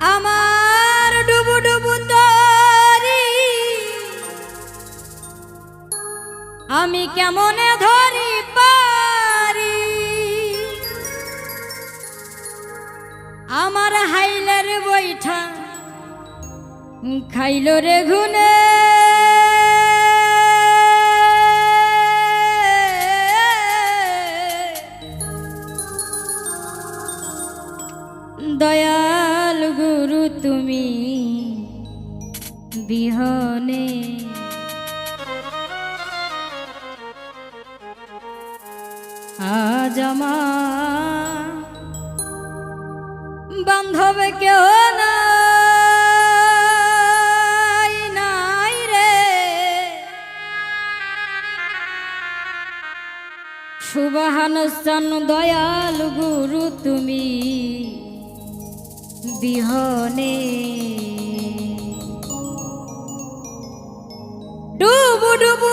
আমার ডুবু ডুবু তরি। আমি কেমন ধরি পারি? আমার হাইলের বৈঠা খাইল রে ঘুনে আজ আমার বান্ধব কেউ সুবাহানুষ্ঠান দয়াল গুরু তুমি বিহনে ডুবু ডুবু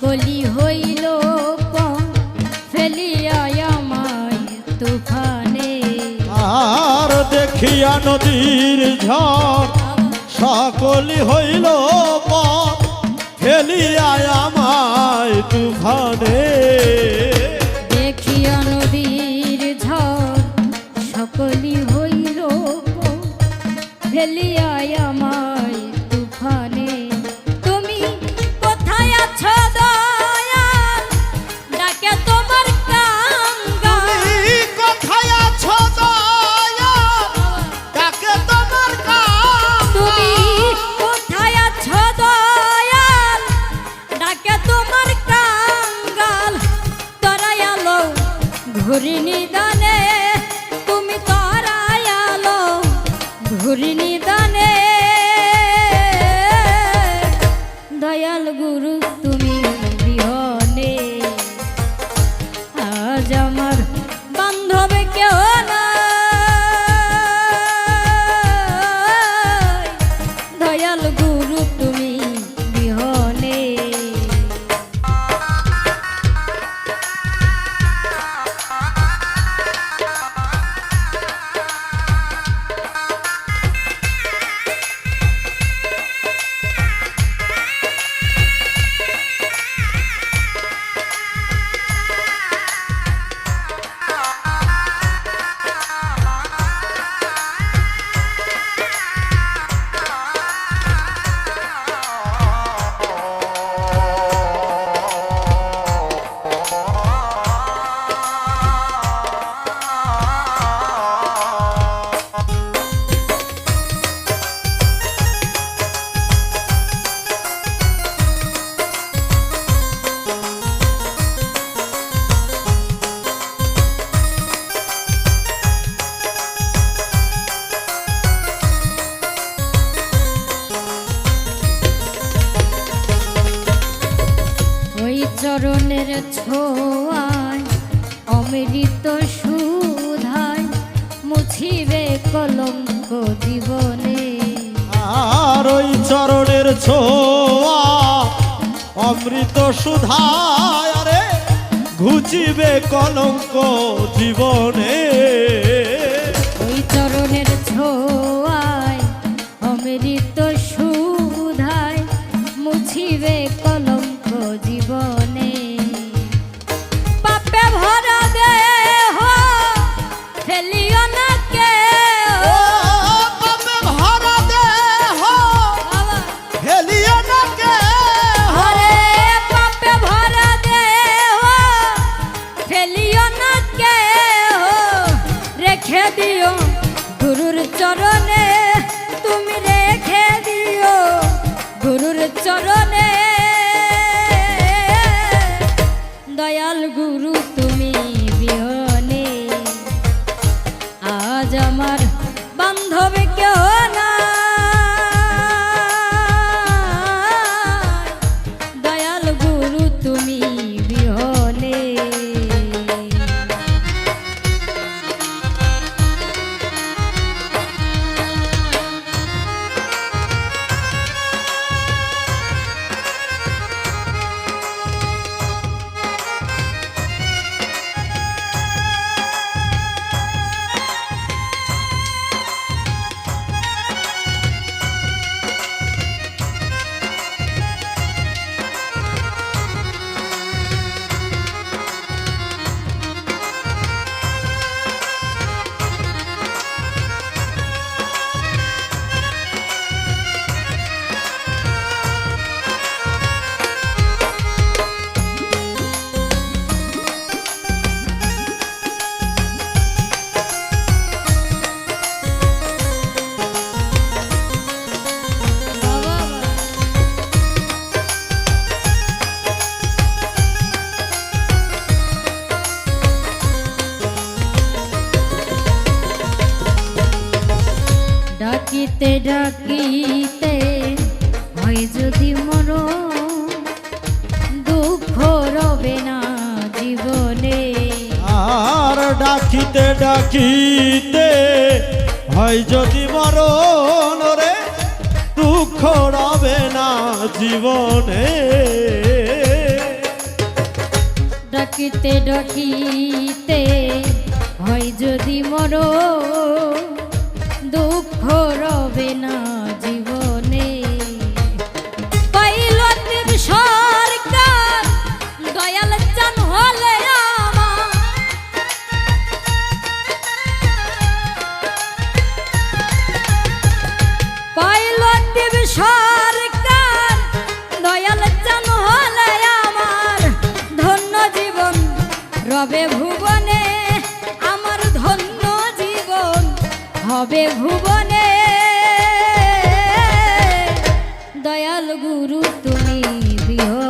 সকলি হইল ফেলিয়া আমায় তুফানে। আর দেখিয়া নদীর ঝড় সকলি হইল ফেলিয়া আমায় তুফানে। দেখিয়া নদীর ঝড় সকলি হইল ফেলিয়া আমায় ঘুরি নিদানে তুমি তরাই আলো ঘুরি নিদানে মিটিবে কলঙ্ক জীবনে। আর ওই চরণের ছোয়া অমৃত সুধায় ঘুচিবে কলঙ্ক জীবনে। ওই চরণের ছোয়া গুরুর চরণে তুমি রেখে দিও। গুরুর চরণে দয়াল গুরু তুমি বিহনে। আজ আমার ডাকিতে ডাকিতে হয় যদি মর দুঃখ রবে না জীবনে। আর ডাকিতে ডাকিতে হয় যদি মরণ রে দুঃখ রবে না জীবনে। ডাকিতে ডাকিতে হয় যদি মর দুঃখ রবে না। হবে ভুবনে। দয়াল গুরু তুমি বিহনে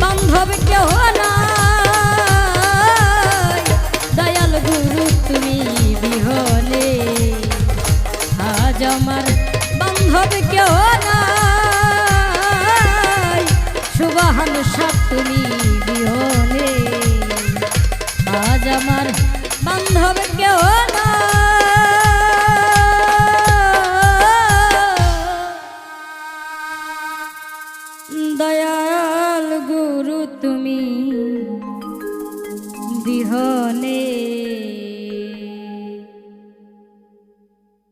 বান্ধব কেহ নাই। দয়াল গুরু, তুমি বিহনে আজ আমার বান্ধব কেউ নাই। সুবাহান সাপ, তুমি বিহনে আজ আমার বান্ধব কেউ